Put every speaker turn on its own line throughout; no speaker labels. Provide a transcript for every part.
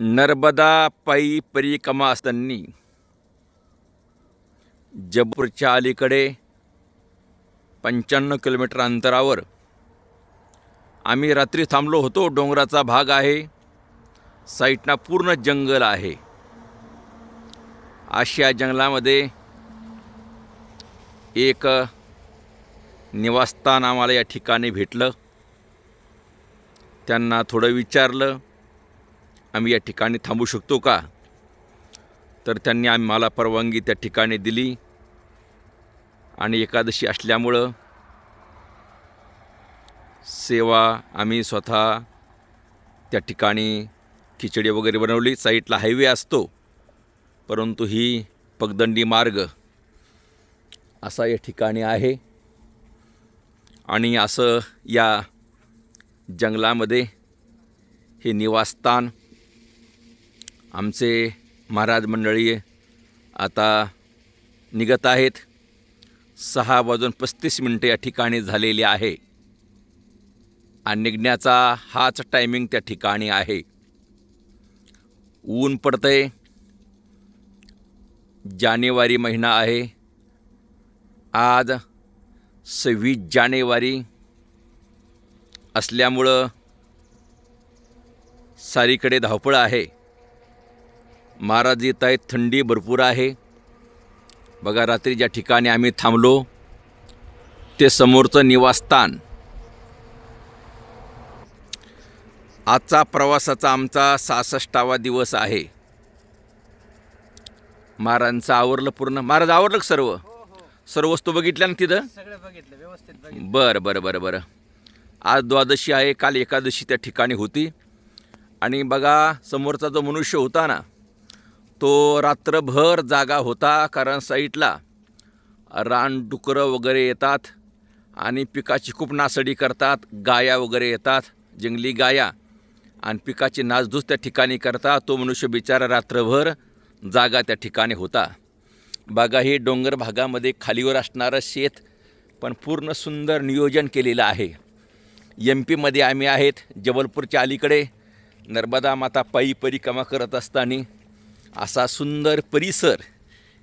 नर्मदा पायी परिक्रमा असताना जबपूरच्या अलीकडे पंच्याण्णव किलोमीटर अंतरावर आम्ही रात्री थांबलो होतो. डोंगराचा भाग आहे. साईटना पूर्ण जंगल आहे. आशिया जंगलामध्ये एक निवासस्थान आम्हाला या ठिकाणी भेटलं. त्यांना थोडं विचारलं. आम्ही या ठिकाणी थांबू शकतो का? तर त्यांनी आम्ही मला परवानगी त्या ठिकाणी दिली. आणि एकादशी असल्यामुळं सेवा आम्ही स्वतः त्या ठिकाणी खिचडी वगैरे बनवली. साईटला हायवे असतो. परंतु ही पगदंडी मार्ग असा या ठिकाणी आहे. आणि असं या जंगलामध्ये हे निवासस्थान आमचे महाराज मंडळी आता निघत आहेत. सहा वाजून पस्तीस मिनटं या ठिकाणी झालेली आहे. आणि निघण्याचा हाच टायमिंग त्या ठिकाणी आहे. ऊन पडतंय. जानेवारी महिना आहे. आज सव्वीस जानेवारी असल्यामुळं सारीकडे धावपळ आहे. महाराज येत आहेत थंडी भरपूर आहे. बघा रात्री ज्या ठिकाणी आम्ही थांबलो ते समोरचं निवासस्थान. आजचा प्रवासाचा आमचा सहासष्टावा दिवस आहे. महाराजांचं आवरलं पूर्ण. महाराज आवरलं का सर्व? सर्व वस्तू बघितल्या ना तिथं? बरं बरं बरं बरं. आज द्वादशी आहे काल एकादशी त्या ठिकाणी होती. आणि बघा समोरचा जो मनुष्य होता ना तो रात्रभर जागा होता कारण साईटला रानडुकरं वगैरे येतात आणि पिकाची खूप नासडी करतात गाया वगैरे येतात जंगली गाया आणि पिकाची नासधूस त्या ठिकाणी करता. तो मनुष्य बिचारा रात्रभर जागा त्या ठिकाणी होता. बागा हे डोंगर भागामध्ये खालीवर असणारं शेत पण पूर्ण सुंदर नियोजन केलेलं आहे. एम पीमध्ये आम्ही आहेत जबलपूरच्या अलीकडे. नर्मदा माता पायी परिक्रमा करत असताना असा सुंदर परिसर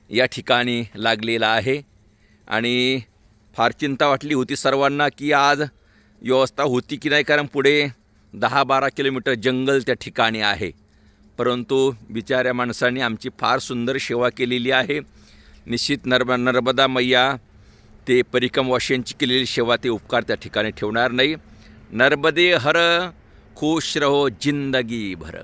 या ठिकाणी लागलेला आहे. आणि फार चिंता वाटली होती सर्वांना की आज व्यवस्था होती की नाही कारण पुढे दहा बारा किलोमीटर जंगल त्या ठिकाणी आहे. परंतु बिचाऱ्या माणसांनी आमची फार सुंदर सेवा केलेली आहे. निश्चित नर्म नर्मदा मैया ते परिक्रमवासियांची केलेली सेवा ते उपकार त्या ठिकाणी ठेवणार नाही. नर्मदे हर खुश रहो जिंदगी भर.